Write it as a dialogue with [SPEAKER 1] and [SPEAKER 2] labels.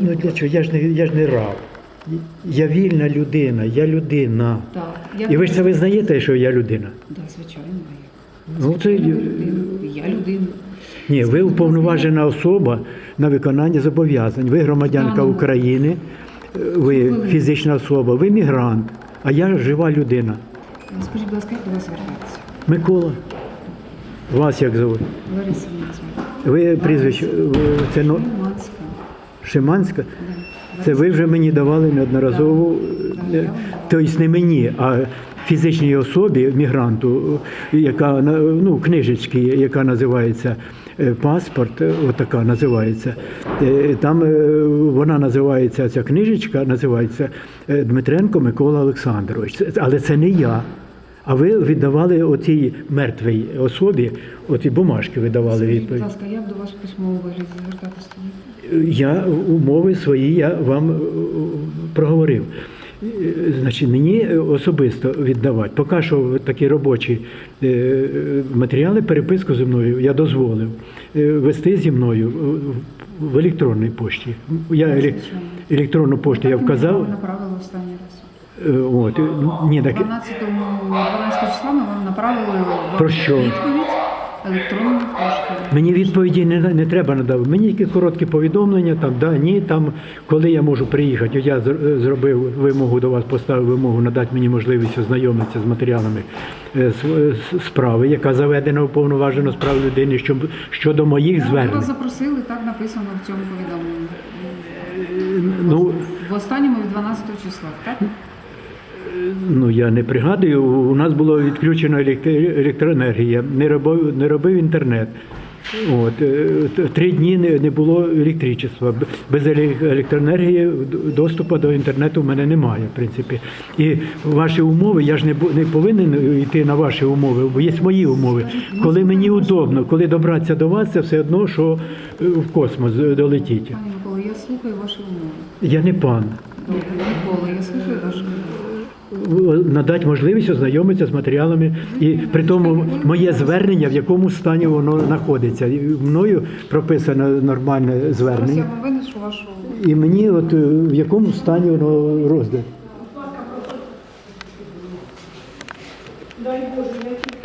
[SPEAKER 1] Ну для чого? Я ж не я ж не раб. Я вільна людина, я людина.
[SPEAKER 2] Так, я
[SPEAKER 1] І ви ж це визнаєте, що я людина?
[SPEAKER 2] Да, звичайно, я.
[SPEAKER 1] Ну це
[SPEAKER 2] Я людина.
[SPEAKER 1] Ні, ви уповноважена особа на виконання зобов'язань. Ви громадянка. України, ви фізична особа, ви мігрант, а я жива людина.
[SPEAKER 2] Скажіть, будь ласка, як до вас звертатися?
[SPEAKER 1] Микола. Вас як зовут?
[SPEAKER 2] Лариса.
[SPEAKER 1] Ви прізвище ви- це
[SPEAKER 2] Шиманська.
[SPEAKER 1] Це ви вже мені давали неодноразово,
[SPEAKER 2] я
[SPEAKER 1] е, тобто не мені, а фізичній особі, мігранту, яка ну, книжечки, яка називається е, паспорт, е, отака називається. Там вона називається, ця книжечка називається Дмитренко Микола Олександрович. Але це не я. А ви віддавали отій мертвій особі, оті бумажки видавали
[SPEAKER 2] Скажіть, будь
[SPEAKER 1] відповідь.
[SPEAKER 2] ласка, як до вас вигляді звертатися?
[SPEAKER 1] Я умови свої я вам е, проговорив. Е, Значить, мені особисто віддавати. Поки що такі робочі е, матеріали, переписку зі мною я дозволив вести зі мною в електронній пошті. Я електронну пошту я вказав. От, ні, так,
[SPEAKER 2] 12, 12 числа ми вам направили
[SPEAKER 1] Про що?
[SPEAKER 2] Поштою.
[SPEAKER 1] Мені відповіді не, не треба надавати. Мені тільки короткі повідомлення, там да, ні, там коли я можу приїхати. Я зробив вимогу до вас, поставив вимогу надати мені можливість ознайомитися з матеріалами е, е, справи, яка заведена уповноважено справ людини щодо, щодо моїх
[SPEAKER 2] Ми
[SPEAKER 1] звернень.
[SPEAKER 2] вас запросили, так написано в цьому повідомленні.
[SPEAKER 1] Ну,
[SPEAKER 2] В останньому від 12 числа, так?
[SPEAKER 1] Ну я не пригадую. У нас було відключено електри- електроенергія, не робив, не робив інтернет. От, е, три дні не, було електричества. Без електроенергії доступу до інтернету в мене немає, в принципі. І ваші умови, я ж не, не повинен йти на ваші умови, бо є мої умови. Коли мені удобно, коли добратися до вас, це все одно, що е, в космос долетіть.
[SPEAKER 2] Пані Микола, я слухаю ваші умови.
[SPEAKER 1] Я не пан.
[SPEAKER 2] Добре, Микола, я слухаю ваші умови
[SPEAKER 1] надати можливість ознайомитися з матеріалами, і при тому моє звернення, в якому стані воно знаходиться. І Мною прописане нормальне звернення. І мені, от е, в якому стані воно роздасть. Далі кожен.